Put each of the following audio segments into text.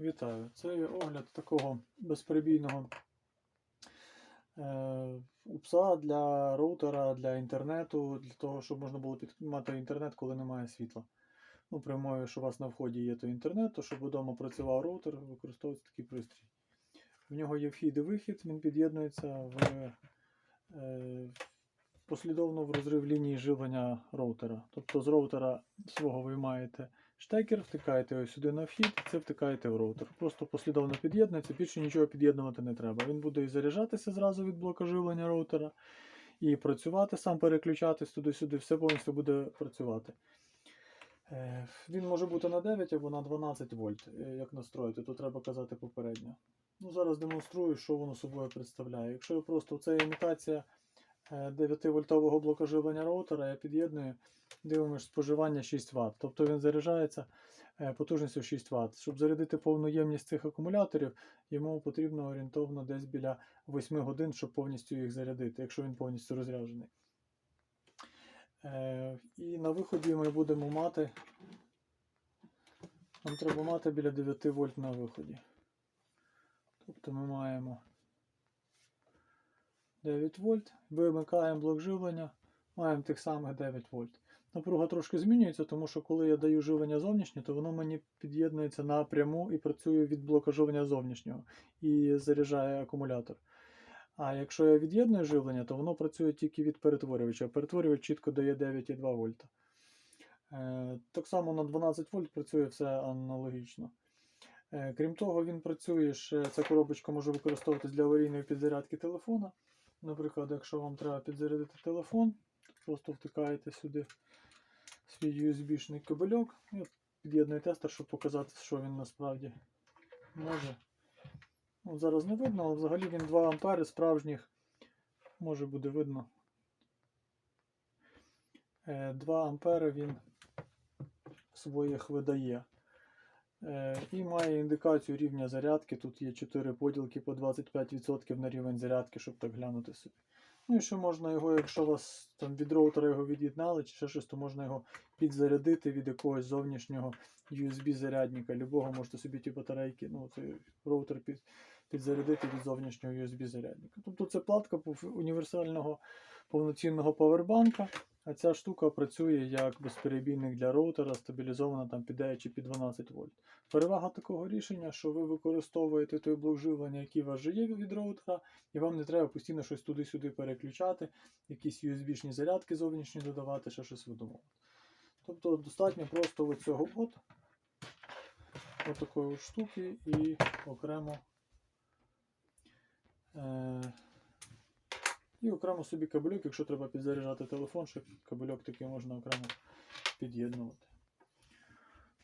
Вітаю! Це є огляд такого безперебійного е, упса для роутера, для інтернету, для того, щоб можна було під- мати інтернет, коли немає світла. Ну, при умові, що у вас на вході є той інтернет, то щоб вдома працював роутер, використовується такий пристрій. В нього є вхід і вихід, він під'єднується в, е, послідовно в розрив лінії живлення роутера. Тобто з роутера свого ви маєте штекер, втикаєте ось сюди на вхід, і це втикаєте в роутер. Просто послідовно під'єднується, більше нічого під'єднувати не треба. Він буде і заряджатися зразу від блока живлення роутера, і працювати, сам переключатись туди-сюди, все повністю буде працювати. Е, Він може бути на 9 або на 12 вольт. Е, Як настроїти, то треба казати попередньо. Ну, зараз демонструю, що воно собою представляє. Якщо просто це імітація 9-вольтового блока живлення роутера, я під'єдную, дивимося споживання 6 Вт. Тобто він заряджається е, потужністю 6 Вт. Щоб зарядити повну ємність цих акумуляторів, йому потрібно орієнтовно десь біля 8 годин, щоб повністю їх зарядити, якщо він повністю розряджений. Е, І на виході ми будемо мати. Нам треба мати біля 9 вольт на виході. Тобто ми маємо 9 вольт, вимикаємо блок живлення, маємо тих самих 9 вольт. Напруга трошки змінюється, тому що коли я даю живлення зовнішнє, то воно мені під'єднується напряму і працює від блока живлення зовнішнього і заряджає акумулятор. А якщо я від'єдную живлення, то воно працює тільки від перетворювача. Перетворювач чітко дає 9,2 вольта. Е, Так само на 12 вольт працює все аналогічно. Е, Крім того, він працює ще, ця коробочка може використовуватись для аварійної підзарядки телефона. Наприклад, якщо вам треба підзарядити телефон, просто втикаєте сюди свій USB-шний кабельок і під'єднує тестер, щоб показати, що він насправді може. Ну, зараз не видно, але взагалі він 2 ампери справжніх. Може буде видно. Е, 2 ампери він своїх видає. Е, І має індикацію рівня зарядки. Тут є 4 поділки по 25% на рівень зарядки, щоб так глянути собі. Ну і ще можна його, якщо вас там від роутера його від'єднали чи ще щось, то можна його підзарядити від якогось зовнішнього USB-зарядника. Любого можете собі ті батарейки, ну цей роутер під, підзарядити від зовнішнього USB-зарядника. Тобто це платка універсального повноцінного павербанка. А ця штука працює як безперебійник для роутера, стабілізована там під 9 чи під 12 вольт. Перевага такого рішення, що ви використовуєте той блок живлення, який у вас вже є від роутера, і вам не треба постійно щось туди-сюди переключати, якісь USB-шні зарядки зовнішні додавати, ще щось видумувати. Тобто достатньо просто от цього от, от такої штуки і окремо. Е- і окремо собі кабельок, якщо треба підзаряджати телефон, щоб кабельок такий можна окремо під'єднувати.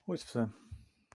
Ось все.